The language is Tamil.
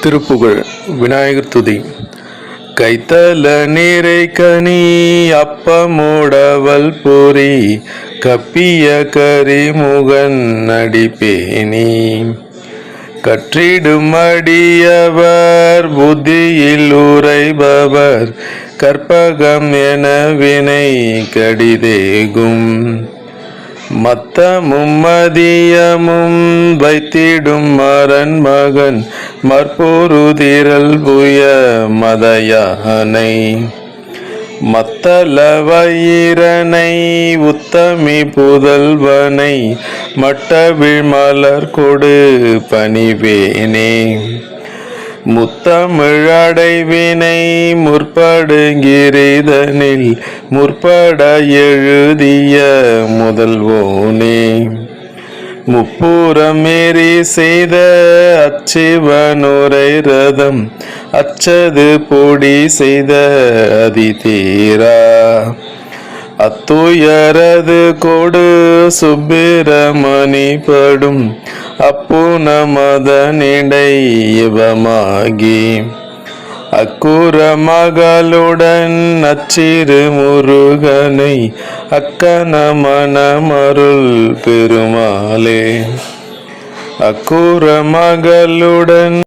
திருப்புகழ் விநாயகர் துதி. கைத்தல நீரை கனி அப்பமோடவல் பொறி கப்பிய கரிமுகன் நடிப்பேனி. கற்றிடும் அடியவர் புத்தியில் உரைபவர் கற்பகம் என வினை கடிதேகும். மத்த மும்மதியமும் வைத்திடும் மரன் மகன் மற்போருதிரல் புய மதயானை. மத்தளவயிரனை உத்தமி புதல்வனை மட்ட விமலர் கொடு பணிவேனே. முத்தமிழடைவினை முற்படுங்கிரிதனில் முற்பட எழுதிய முதல்வோனே. முப்புறமேறி செய்த அச்சிவனுரை ரதம் அச்சது பொடி செய்த அதிதீரா. அத்துயரது கொடு சுப்பிரமணி படும் அப்பு மதனிடை இவமாகி அக்குற மகளுடன் அச்சிறு முருகனை அக்கன மனமருள் பெருமாளே. அக்குற மகளுடன்